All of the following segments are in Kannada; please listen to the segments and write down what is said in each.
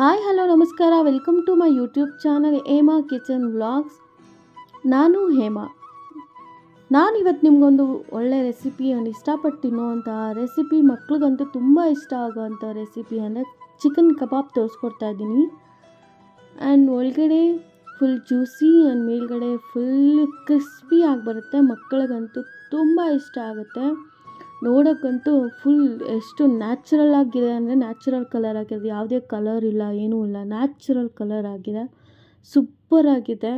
ಹಾಯ್, ಹಲೋ, ನಮಸ್ಕಾರ. Welcome to my YouTube channel Hema kitchen vlogs. ನಾನು ಹೇಮಾ. ನಾನು ಇವತ್ತು ನಿಮಗೊಂದು ಒಳ್ಳೆ ರೆಸಿಪಿಯನ್ನು ಇಷ್ಟಪಟ್ಟು ತಿನ್ನುವಂಥ ರೆಸಿಪಿ ಮಕ್ಳಿಗಂತೂ ತುಂಬ ಇಷ್ಟ ಆಗೋವಂಥ ರೆಸಿಪಿ ಅಂದರೆ ಚಿಕನ್ ಕಬಾಬ್ ತೋರಿಸ್ಕೊಡ್ತಾ ಇದ್ದೀನಿ. ಆ್ಯಂಡ್ ಒಳಗಡೆ ಫುಲ್ ಜ್ಯೂಸಿ ಆ್ಯಂಡ್ ಮೇಲ್ಗಡೆ ಫುಲ್ ಕ್ರಿಸ್ಪಿ ಆಗಿ ಬರುತ್ತೆ. ಮಕ್ಕಳಿಗಂತೂ ತುಂಬ ಇಷ್ಟ ಆಗುತ್ತೆ. ನೋಡೋಕ್ಕಂತೂ ಫುಲ್ ಎಷ್ಟು ನ್ಯಾಚುರಲ್ ಆಗಿದೆ ಅಂದರೆ ನ್ಯಾಚುರಲ್ ಕಲರ್ ಆಗಿದೆ ಯಾವುದೇ ಕಲರ್ ಇಲ್ಲ, ಏನೂ ಇಲ್ಲ. ನ್ಯಾಚುರಲ್ ಕಲರ್ ಆಗಿದೆ. ಸೂಪರ್ ಆಗಿದೆ.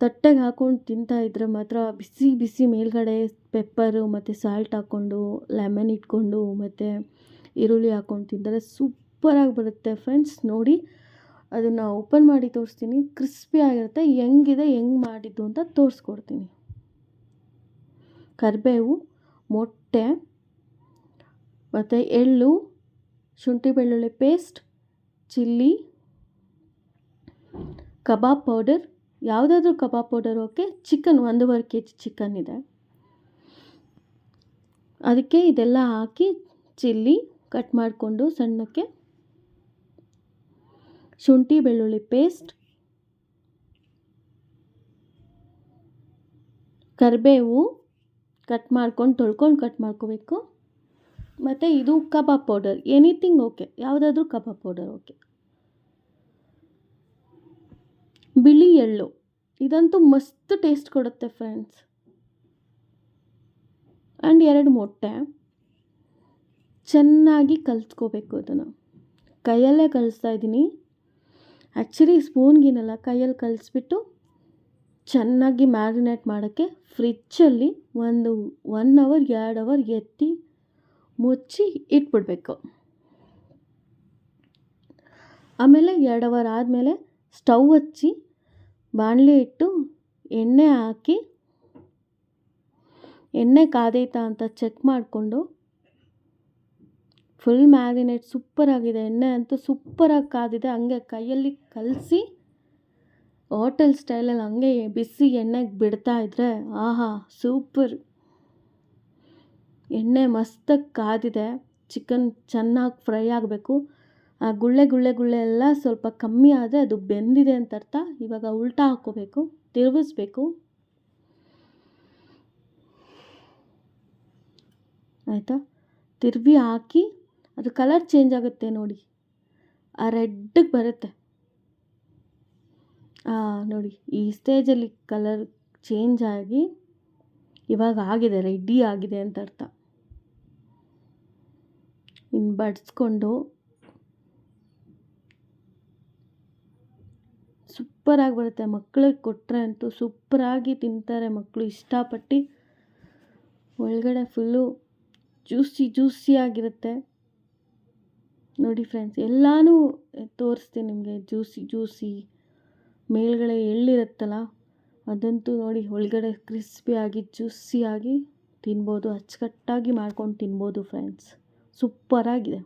ತಟ್ಟೆಗೆ ಹಾಕ್ಕೊಂಡು ತಿಂತಾ ಇದ್ರೆ ಮಾತ್ರ ಬಿಸಿ ಬಿಸಿ ಮೇಲ್ಗಡೆ ಪೆಪ್ಪರು ಮತ್ತು ಸಾಲ್ಟ್ ಹಾಕ್ಕೊಂಡು ಲೆಮನ್ ಇಟ್ಕೊಂಡು, ಮತ್ತು ಈರುಳ್ಳಿ ಹಾಕ್ಕೊಂಡು ತಿಂದರೆ ಸೂಪರಾಗಿ ಬರುತ್ತೆ. ಫ್ರೆಂಡ್ಸ್ ನೋಡಿ, ಅದನ್ನು ಓಪನ್ ಮಾಡಿ ತೋರಿಸ್ತೀನಿ. ಕ್ರಿಸ್ಪಿ ಆಗಿರುತ್ತೆ. ಹೆಂಗಿದೆ, ಹೆಂಗೆ ಮಾಡಿದ್ದು ಅಂತ ತೋರಿಸ್ಕೊಡ್ತೀನಿ. ಕರಿಬೇವು ಮೊಟ್ಟೆ, ಮತ್ತು ಎಳ್ಳು, ಶುಂಠಿ ಬೆಳ್ಳುಳ್ಳಿ ಪೇಸ್ಟ್ ಚಿಲ್ಲಿ, ಕಬಾಬ್ ಪೌಡರ್ ಯಾವುದಾದ್ರೂ ಕಬಾಬ್ ಪೌಡರ್ ಓಕೆ ಚಿಕನ್ ಒಂದೂವರೆ ಕೆ ಜಿ ಚಿಕನ್ ಇದೆ. ಅದಕ್ಕೆ ಇದೆಲ್ಲ ಹಾಕಿ ಚಿಲ್ಲಿ ಕಟ್ ಮಾಡಿಕೊಂಡು ಸಣ್ಣಕ್ಕೆ ಶುಂಠಿ ಬೆಳ್ಳುಳ್ಳಿ ಪೇಸ್ಟ್ ಕರಿಬೇವು ಕಟ್ ಮಾಡ್ಕೊಂಡು, ತೊಳ್ಕೊಂಡು ಕಟ್ ಮಾಡ್ಕೋಬೇಕು. ಮತ್ತು ಇದು ಕಬಾಬ್ ಪೌಡರ್ ಎನಿಥಿಂಗ್ ಓಕೆ ಯಾವುದಾದ್ರೂ ಕಬಾಬ್ ಪೌಡರ್ ಓಕೆ ಬಿಳಿ ಎಳ್ಳು. ಇದಂತೂ ಮಸ್ತ್ ಟೇಸ್ಟ್ ಕೊಡುತ್ತೆ ಫ್ರೆಂಡ್ಸ್ ಆ್ಯಂಡ್ ಎರಡು ಮೊಟ್ಟೆ. ಚೆನ್ನಾಗಿ ಕಲಿಸ್ಕೋಬೇಕು ಅದನ್ನು ಕೈಯಲ್ಲೇ ಕಲಿಸ್ತಾ ಇದ್ದೀನಿ. ಆ್ಯಕ್ಚುಲಿ ಸ್ಪೂನ್ಗಿನಲ್ಲ ಕೈಯಲ್ಲಿ ಕಲಿಸ್ಬಿಟ್ಟು ಚೆನ್ನಾಗಿ ಮ್ಯಾರಿನೇಟ್ ಮಾಡೋಕ್ಕೆ ಫ್ರಿಜ್ಜಲ್ಲಿ ಒಂದು ಒನ್ ಅವರ್, ಎರಡು ಅವರ್ ಎತ್ತಿ ಮುಚ್ಚಿ ಇಟ್ಬಿಡಬೇಕು. ಆಮೇಲೆ ಎರಡು ಅವರ್ ಆದಮೇಲೆ ಸ್ಟವ್ ಹಚ್ಚಿ ಬಾಣಲೆ ಇಟ್ಟು ಎಣ್ಣೆ ಹಾಕಿ, ಎಣ್ಣೆ ಕಾದೈತಾ ಅಂತ ಚೆಕ್ ಮಾಡಿಕೊಂಡು ಫುಲ್ ಮ್ಯಾರಿನೇಟ್ ಸೂಪರಾಗಿದೆ. ಎಣ್ಣೆ ಅಂತೂ ಸೂಪರಾಗಿ ಕಾದಿದೆ. ಹಂಗೆ ಕೈಯಲ್ಲಿ ಕಲಸಿ ಹೋಟೆಲ್ ಸ್ಟೈಲಲ್ಲಿ ಹಂಗೆ ಬಿಸಿ ಎಣ್ಣೆಗೆ ಬಿಡ್ತಾ ಇದ್ದರೆ ಆಹಾ, ಸೂಪರ್. ಎಣ್ಣೆ ಮಸ್ತಾಗಿ ಕಾದಿದೆ. ಚಿಕನ್ ಚೆನ್ನಾಗಿ ಫ್ರೈ ಆಗಬೇಕು. ಆ ಗುಳ್ಳೆ ಗುಳ್ಳೆ ಗುಳ್ಳೆ ಎಲ್ಲ ಸ್ವಲ್ಪ ಕಮ್ಮಿ ಆದರೆ ಅದು ಬೆಂದಿದೆ ಅಂತ ಅರ್ಥ. ಇವಾಗ ಉಲ್ಟಾ ಹಾಕೋಬೇಕು ತಿರುಗಿಸ್ಬೇಕು. ಆಯಿತಾ? ತಿರುವಿ ಹಾಕಿ, ಅದು ಕಲರ್ ಚೇಂಜ್ ಆಗುತ್ತೆ ನೋಡಿ. ಆ ರೆಡ್ಗೆ ಬರುತ್ತೆ. ನೋಡಿ, ಈ ಸ್ಟೇಜಲ್ಲಿ ಕಲರ್ ಚೇಂಜ್ ಆಗಿ ಇವಾಗ ಆಗಿದೆ ರೆಡಿ ಆಗಿದೆ ಅಂತ ಅರ್ಥ. ಇನ್ನು ಬಡಿಸ್ಕೊಂಡು ಸೂಪರಾಗಿ ಬರುತ್ತೆ ಮಕ್ಕಳಿಗೆ ಕೊಟ್ಟರೆ ಅಂತೂ ಸೂಪರಾಗಿ ತಿಂತಾರೆ ಮಕ್ಕಳು ಇಷ್ಟಪಟ್ಟು. ಒಳಗಡೆ ಫುಲ್ಲು ಜ್ಯೂಸಿ ಜ್ಯೂಸಿಯಾಗಿರುತ್ತೆ ನೋಡಿ ಫ್ರೆಂಡ್ಸ್ ಎಲ್ಲನೂ ತೋರಿಸ್ತೀನಿ ನಿಮಗೆ ಜ್ಯೂಸಿ ಜ್ಯೂಸಿ ಮೇಲ್ಗಡೆ ಎಳ್ಳಿರುತ್ತಲ್ಲ ಅದಂತೂ ನೋಡಿ ಒಳಗಡೆ ಕ್ರಿಸ್ಪಿಯಾಗಿ ಜ್ಯೂಸಿಯಾಗಿ ತಿನ್ಬೋದು ಅಚ್ಚುಕಟ್ಟಾಗಿ ಮಾಡ್ಕೊಂಡು ತಿನ್ಬೋದು ಫ್ರೆಂಡ್ಸ್ ಸೂಪರಾಗಿದೆ.